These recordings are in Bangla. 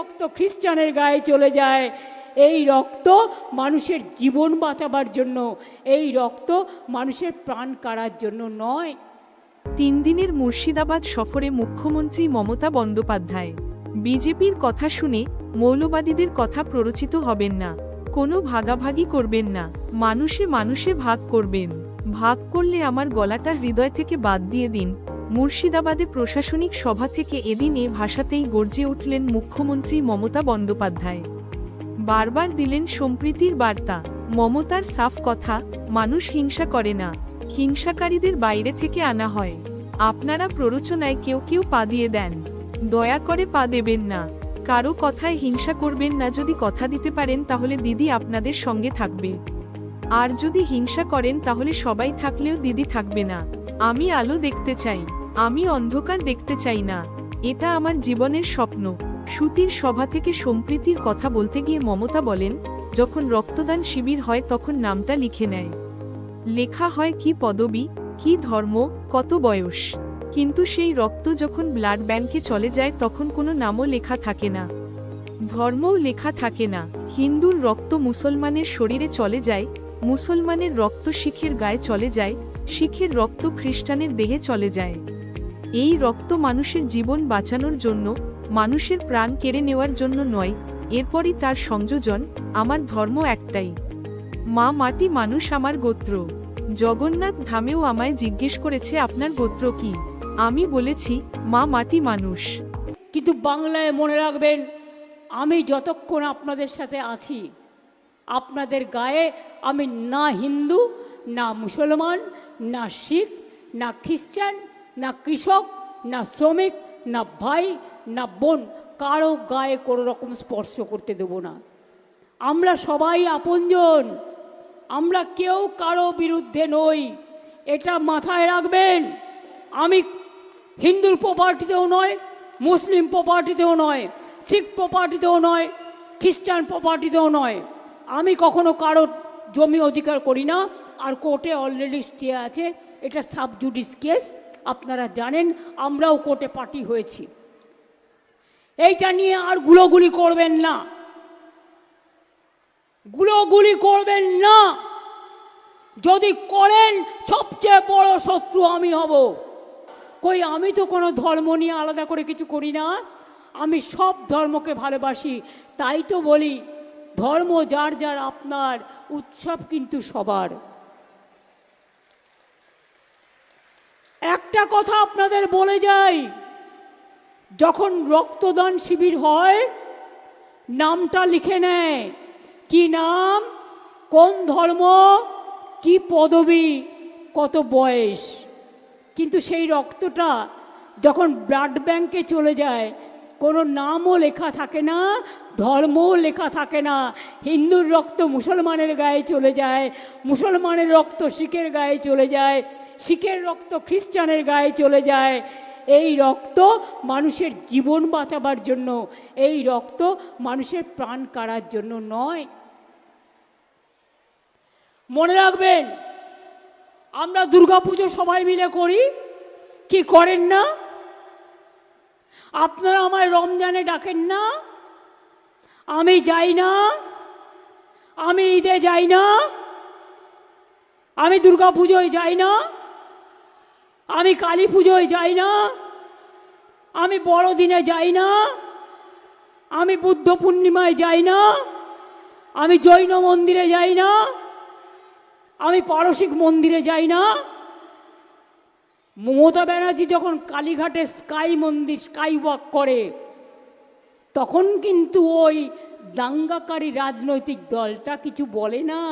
রক্ত খ্রিস্টানের গায়ে চলে যায়। এই রক্ত মানুষের জীবন বাঁচাবার জন্য, এই রক্ত মানুষের প্রাণ কাড়ার জন্য নয়। তিন দিনের মুর্শিদাবাদ সফরে মুখ্যমন্ত্রী মমতা বন্দ্যোপাধ্যায়। বিজেপির কথা শুনে মৌলবাদীদের কথা প্ররোচিত হবেন না। কোনো ভাগাভাগি করবেন না। মানুষে মানুষে ভাগ করবেন। ভাগ করলে আমার গলাটা হৃদয় থেকে বাদ দিয়ে দিন। মুর্শিদাবাদে প্রশাসনিক সভা থেকে এদিন এ ভাষাতেই গর্জে উঠলেন মুখ্যমন্ত্রী মমতা বন্দ্যোপাধ্যায়। বারবার দিলেন সম্প্রীতির বার্তা, মমতার সাফ কথা, মানুষ হিংসা করে না, হিংসাকারীদের বাইরে থেকে আনা হয়। আপনারা প্ররোচনায় কেউ কেউ পা দিয়ে দেন। দয়া করে পা দেবেন না। কারও কথায় হিংসা করবেন না, যদি কথা দিতে পারেন তাহলে দিদি আপনাদের সঙ্গে থাকবে। আর যদি হিংসা করেন তাহলে সবাই থাকলেও দিদি থাকবে না। আমি আলো দেখতে চাই। আমি অন্ধকার দেখতে চাই না। এটা আমার জীবনের স্বপ্ন। সুতির সভা থেকে সম্প্রীতির কথা বলতে গিয়ে মমতা বলেন, যখন রক্তদান শিবির হয় তখন নামটা লিখে নেয়। লেখা হয়, কি পদবি, কি ধর্ম, কত বয়স? কিন্তু সেই রক্ত যখন ব্লাড ব্যাংকে চলে যায় তখন কোনো নামও লেখা থাকে না। ধর্মও লেখা থাকে না। হিন্দুর রক্ত মুসলমানের শরীরে চলে যায়, মুসলমানের রক্ত শিখের গায়ে চলে যায়, শিখের রক্ত খ্রিস্টানের দেহে চলে যায়। এই রক্ত মানুষের জীবন বাঁচানোর জন্য, মানুষের প্রাণ কেড়ে নেওয়ার জন্য নয়, এরপরই তার সংযোজন, আমার ধর্ম একটাই। মা মাটি মানুষ আমার গোত্র। জগন্নাথ ধামেও আমায় জিজ্ঞেস করেছে, আপনার গোত্র কি? আমি বলেছি, মা মাটি মানুষ। কিন্তু বাংলায় মনে রাখবেন, আমি যতক্ষণ আপনাদের সাথে আছি, আপনাদের গায়ে আমি না হিন্দু, না মুসলমান, না শিখ, না খ্রিস্টান না কৃষক, না শ্রমিক, না ভাই, না বোন, কারও গায়ে কোনো রকম স্পর্শ করতে দেব না। আমরা সবাই আপনজন। আমরা কেউ কারও বিরুদ্ধে নই। এটা মাথায় রাখবেন। আমি হিন্দুর প্রপার্টিতেও নয়, মুসলিম প্রপার্টিতেও নয়, শিখ প্রপার্টিতেও নয়, খ্রিস্টান প্রপার্টিতেও নয়। আমি কখনো কারও জমি অধিকার করি না। আর কোর্টে অলরেডি স্টে আছে। এটা সাবজুডিস কেস আপনারা জানেন, আমরাও কোর্টে পার্টি হয়েছি। এইটা নিয়ে আর গুলোগুলি করবেন না। গুলোগুলি করবেন না। যদি করেন, সবচেয়ে বড় শত্রু আমি হব। কই, আমি তো কোনো ধর্ম নিয়ে আলাদা করে কিছু করি না। আমি সব ধর্মকে ভালোবাসি। তাই তো বলি, ধর্ম যার যার আপনার উৎসব কিন্তু সবার। একটা কথা আপনাদের বলে যাই, যখন রক্তদান শিবির হয়, নামটা লিখে নেয়, কি নাম, কোন ধর্ম, কি পদবি, কত বয়স। কিন্তু সেই রক্তটা যখন ব্লাড ব্যাংকে চলে যায়, কোনো নামও লেখা থাকে না, ধর্মও লেখা থাকে না। হিন্দুর রক্ত মুসলমানের গায়ে চলে যায়, মুসলমানের রক্ত শিখের গায়ে চলে যায়। শিখের রক্ত খ্রিস্টানের গায়ে চলে যায়। এই রক্ত মানুষের জীবন বাঁচাবার জন্য, এই রক্ত মানুষের প্রাণ কাড়ার জন্য নয়। মনে রাখবেন, আমরা দুর্গাপুজো সবাই মিলে করি, কি করেন না? আপনারা আমায় রমজানে ডাকেন না? আমি যাই না? আমি ঈদে যাই না? আমি দুর্গা পুজোয় যাই না? আমি কালী পুজোয় যাই না। আমি বড়দিনে যাই না। আমি বুদ্ধ পূর্ণিমায় যাই না। আমি জৈন মন্দিরে যাই না। আমি পারসিক মন্দিরে যাই না। মমতা ব্যানার্জি যখন কালীঘাটে স্কাই মন্দির, স্কাই ওয়াক করে, তখন কিন্তু ওই দাঙ্গাকারী রাজনৈতিক দলটা কিছু বলে না।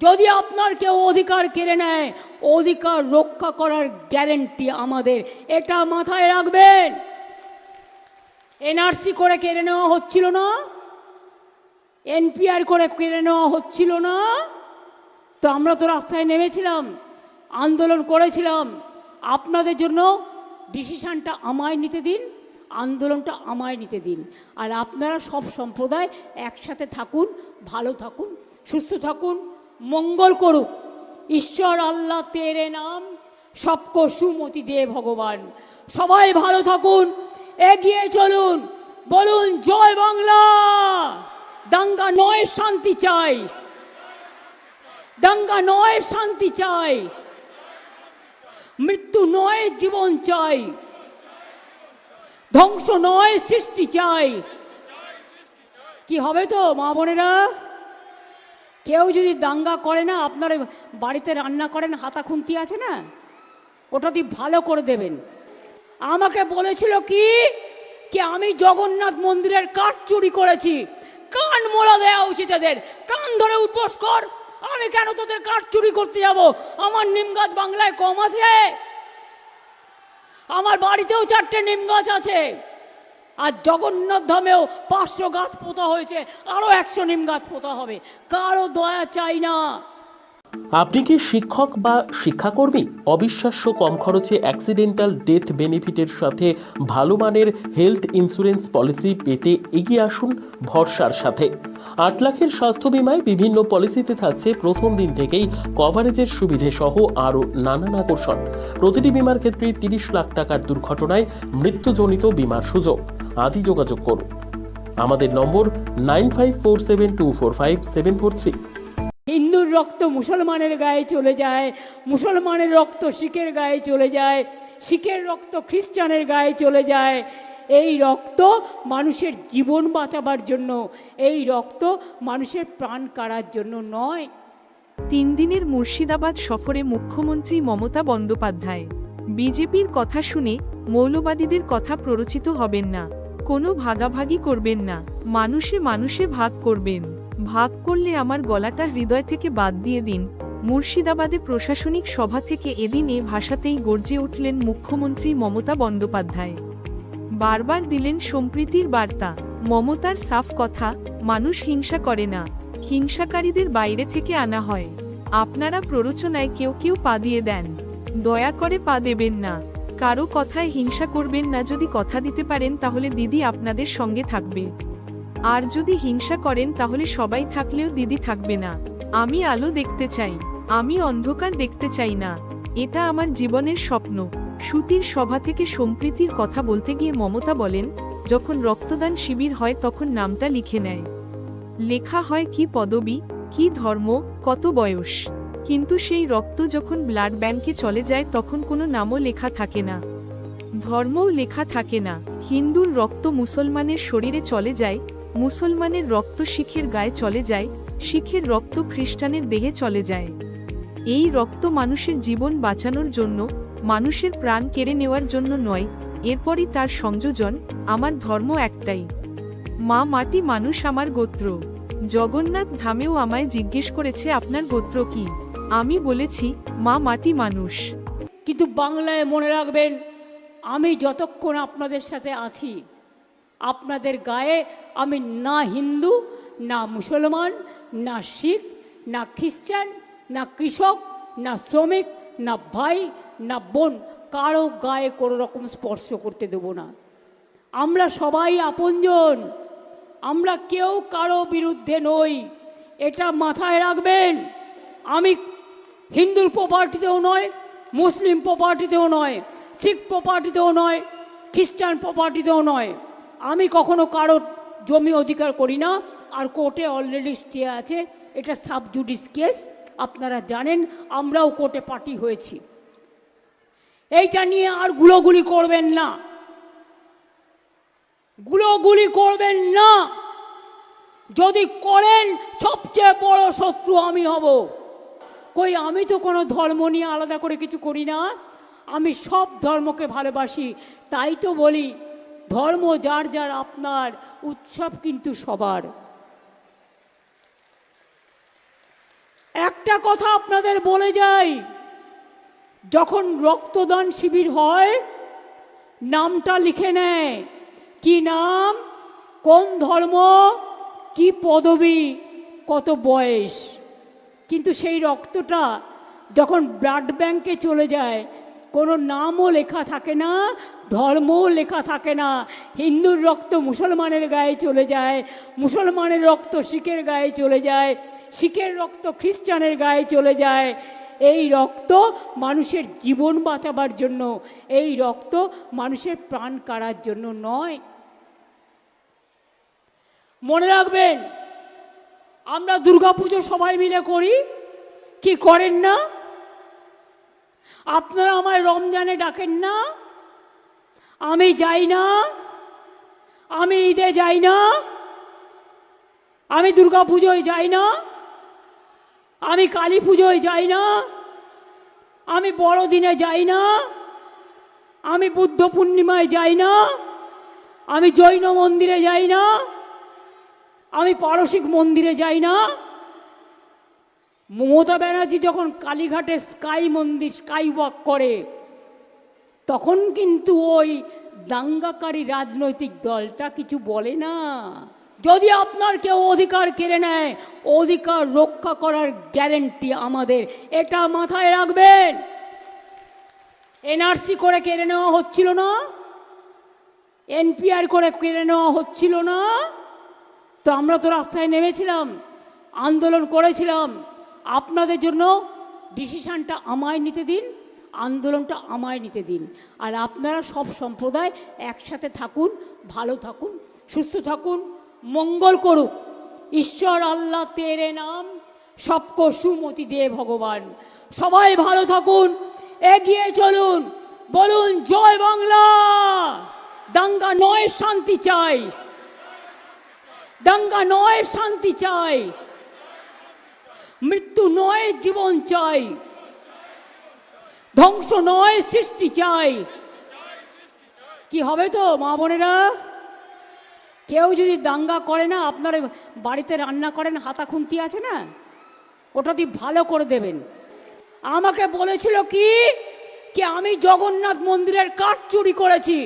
যদি আপনার কেউ অধিকার কেড়ে নেয়, অধিকার রক্ষা করার গ্যারেন্টি আমাদের। এটা মাথায় রাখবেন। এনআরসি করে কেড়ে নেওয়া হচ্ছিল না। এনপিআর করে কেড়ে নেওয়া হচ্ছিল না। তো আমরা তো রাস্তায় নেমেছিলাম, আন্দোলন করেছিলাম। আপনাদের জন্য ডিসিশানটা আমায় নিতে দিন, আন্দোলনটা আমায় নিতে দিন। আর আপনারা সব সম্প্রদায় একসাথে থাকুন, ভালো থাকুন, সুস্থ থাকুন। মঙ্গল করুক। ঈশ্বর আল্লাহ তেরে নাম, সবকো সুমতি দে ভগবান। সবাই ভালো থাকুন, এগিয়ে চলুন, বলুন জয় বাংলা। দাঙ্গা নয়, শান্তি চাই। দাঙ্গা নয়, শান্তি চাই। মৃত্যু নয়, জীবন চাই। ধ্বংস নয়, সৃষ্টি চাই। কি হবে তো, মা বোনেরা? কেউ যদি দাঙ্গা করে না, আপনার বাড়িতে রান্না করেন, হাতা খুন্তি আছে না? ওটা দিয়ে ভালো করে দেবেন। আমাকে বলেছিল কি? কি আমি জগন্নাথ মন্দিরের কাঠ চুরি করেছি। কান মোড়া দেওয়া উচিত এদের। কান ধরে উপোস কর। আমি কেন তোদের কাঠ চুরি করতে যাব? আমার নিম গাছ বাংলায় কম আছে। আমার বাড়িতেও চারটে নিম গাছ আছে। আর জগন্নাথ ধামেও পাঁচশো গাছ পোতা হয়েছে আরও একশো নিম গাছ পোতা হবে। কারও দয়া চাই না। আপনি কি শিক্ষক বা শিক্ষাকর্মী? অবিশ্বাস্য কম খরচে অ্যাক্সিডেন্টাল ডেথ বেনিফিটের সাথে ভালো মানের হেলথ ইন্স্যুরেন্স পলিসি পেতে এগিয়ে আসুন ভরসার সাথে। আট লাখের স্বাস্থ্য বিমায় বিভিন্ন পলিসিতে থাকছে প্রথম দিন থেকেই কভারেজের সুবিধে সহ আরও নানান আকর্ষণ। প্রতিটি বিমার ক্ষেত্রে তিরিশ লাখ টাকার দুর্ঘটনায় মৃত্যুজনিত বিমার সুযোগ। আজই যোগাযোগ করুন। আমাদের নম্বর nine five four seven two four five seven four three. হিন্দুর রক্ত মুসলমানের গায়ে চলে যায় মুসলমানের রক্ত শিখের গায়ে চলে যায় শিখের রক্ত খ্রিস্টানের গায়ে চলে যায়। এই রক্ত মানুষের জীবন বাঁচাবার জন্য এই রক্ত মানুষের প্রাণ কাড়ার জন্য নয়। তিন দিনের মুর্শিদাবাদ সফরে মুখ্যমন্ত্রী মমতা বন্দ্যোপাধ্যায়। বিজেপির কথা শুনে মৌলবাদীদের কথা প্ররোচিত হবেন না। কোনো ভাগাভাগি করবেন না। মানুষে মানুষে ভাগ করবেন। ভাগ করলে আমার গলাটা হৃদয় থেকে বাদ দিয়ে দিন। মুর্শিদাবাদে প্রশাসনিক সভা থেকে এদিন এ ভাষাতেই গর্জে উঠলেন মুখ্যমন্ত্রী মমতা বন্দ্যোপাধ্যায়। বারবার দিলেন সম্প্রীতির বার্তা। মমতার সাফ কথা, মানুষ হিংসা করে না। হিংসাকারীদের বাইরে থেকে আনা হয়। আপনারা প্ররোচনায় কেউ কেউ পা দিয়ে দেন। দয়া করে পা দেবেন না। কারও কথায় হিংসা করবেন না, যদি কথা দিতে পারেন তাহলে দিদি আপনাদের সঙ্গে থাকবে। আর যদি হিংসা করেন তাহলে সবাই থাকলেও দিদি থাকবে না। আমি আলো দেখতে চাই, আমি অন্ধকার দেখতে চাই না। এটা আমার জীবনের স্বপ্ন। সুতির সভা থেকে সম্প্রীতির কথা বলতে গিয়ে মমতা বলেন, যখন রক্তদান শিবির হয় তখন নামটা লিখে নেয়। লেখা হয়, কি পদবি, কি ধর্ম, কত বয়স? কিন্তু সেই রক্ত যখন ব্লাড ব্যাংকে চলে যায় তখন কোনো নামও লেখা থাকে না। ধর্মও লেখা থাকে না। হিন্দুর রক্ত মুসলমানের শরীরে চলে যায়, মুসলমানের রক্ত শিখের গায়ে চলে যায়, শিখের রক্ত খ্রিস্টানের দেহে চলে যায়। এই রক্ত মানুষের জীবন বাঁচানোর জন্য, মানুষের প্রাণ কেড়ে নেওয়ার জন্য নয়, এরপরই তার সংযোজন, আমার ধর্ম একটাই। মা মাটি মানুষ আমার গোত্র। জগন্নাথ ধামেও আমায় জিজ্ঞেস করেছে, আপনার গোত্র কি? আমি বলেছি, মা মাটি মানুষ। কিন্তু বাংলায় মনে রাখবেন, আমি যতক্ষণ আপনাদের সাথে আছি, আপনাদের গায়ে আমি না হিন্দু, না মুসলমান, না শিখ, না খ্রিস্টান, না কৃষক, না শ্রমিক, না ভাই, না বোন, কারও গায়ে কোনো রকম স্পর্শ করতে দেব না। আমরা সবাই আপনজন, আমরা কেউ কারও বিরুদ্ধে নই, এটা মাথায় রাখবেন, আমি হিন্দুর প্রপার্টিতেও নয়, মুসলিম প্রপার্টিতেও নয়, শিখ প্রপার্টিতেও নয়, খ্রিস্টান প্রপার্টিতেও নয়। আমি কখনো কারও জমি অধিকার করি না, আর কোর্টে অলরেডি স্টে আছে, এটা সাব সাবজুডিস কেস আপনারা জানেন, আমরাও কোর্টে পার্টি হয়েছি। এইটা নিয়ে আর গুলোগুলি করবেন না। গুলোগুলি করবেন না। যদি করেন, সবচেয়ে বড় শত্রু আমি হব। কই, আমি তো কোনো ধর্ম নিয়ে আলাদা করে কিছু করি না। আমি সব ধর্মকে ভালোবাসি, তাই তো বলি, ধর্ম যার যার আপনার উৎসব কিন্তু সবার। একটা কথা আপনাদের বলে যাই, যখন রক্তদান শিবির হয়, নামটা লিখে নেয়, কি নাম, কোন ধর্ম, কি পদবি, কত বয়স? কিন্তু সেই রক্তটা যখন ব্লাড ব্যাংকে চলে যায়, কোনো নামও লেখা থাকে না, ধর্মও লেখা থাকে না। হিন্দুর রক্ত মুসলমানের গায়ে চলে যায়, মুসলমানের রক্ত শিখের গায়ে চলে যায়, শিখের রক্ত খ্রিস্টানের গায়ে চলে যায়। এই রক্ত মানুষের জীবন বাঁচাবার জন্য, এই রক্ত মানুষের প্রাণ কাড়ার জন্য নয়। মনে রাখবেন আমরা দুর্গাপুজো সবাই মিলে করি। কি করেন না? আপনারা আমায় রমজানে ডাকেন না। আমি যাই না। আমি ঈদে যাই না। আমি দুর্গা পুজোয় যাই না। আমি কালী পুজোয় যাই না। আমি বড়দিনে যাই না। আমি বুদ্ধ পূর্ণিমায় যাই না। আমি জৈন মন্দিরে যাই না। আমি পারসিক মন্দিরে যাই না। মমতা ব্যানার্জি যখন কালীঘাটে স্কাই মন্দির স্কাই ওয়াক করে, তখন কিন্তু ওই দাঙ্গাকারী রাজনৈতিক দলটা কিছু বলে না। যদি আপনার কেউ অধিকার কেড়ে নেয়, অধিকার রক্ষা করার গ্যারেন্টি আমাদের, এটা মাথায় রাখবেন। এনআরসি করে কেড়ে নেওয়া হচ্ছিল না, এনপিআর করে কেড়ে নেওয়া হচ্ছিল না। তো আমরা তো রাস্তায় নেমেছিলাম, আন্দোলন করেছিলাম। আপনাদের জন্য ডিসিশানটা আমায় নিতে দিন, আন্দোলনটা আমায় নিতে দিন। আর আপনারা সব সম্প্রদায় একসাথে থাকুন, ভালো থাকুন, সুস্থ থাকুন, মঙ্গল করুক। ঈশ্বর আল্লাহ তেরে নাম, সবকো সুমতি দে ভগবান। সবাই ভালো থাকুন, এগিয়ে চলুন, বলুন জয় বাংলা। দাঙ্গা নয়, শান্তি চাই। দাঙ্গা নয় শান্তি চাই মৃত্যু নয় জীবন চাই ধ্বংস নয় সৃষ্টি চাই কি হবে তো মা বোনেরা কেউ যদি দাঙ্গা করে না আপনার বাড়িতে রান্না করেন হাতা খুন্তি আছে না ওটা দিয়ে ভালো করে দেবেন আমাকে বলেছিল কি কি আমি জগন্নাথ মন্দিরের কাঠ চুরি করেছি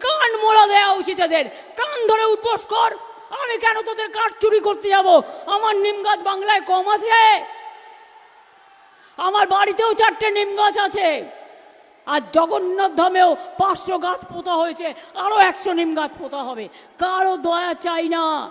কান মোলা দেওয়া উচিত এদের কান ধরে উপোস কর। আমি কেন তোদের কাঠ চুরি করতে যাব? আমার নিম গাছ বাংলায় কম আছে। আমার বাড়িতেও চারটে নিম গাছ আছে। আর জগন্নাথ ধামেও পাঁচশো গাছ পোতা হয়েছে আরও একশো নিম গাছ পোতা হবে। কারও দয়া চাই না।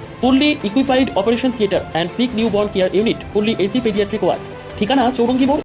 fully equipped operation theatre and sick newborn care unit fully AC paediatric ward ঠিকানা, চৌরঙ্গি মোড়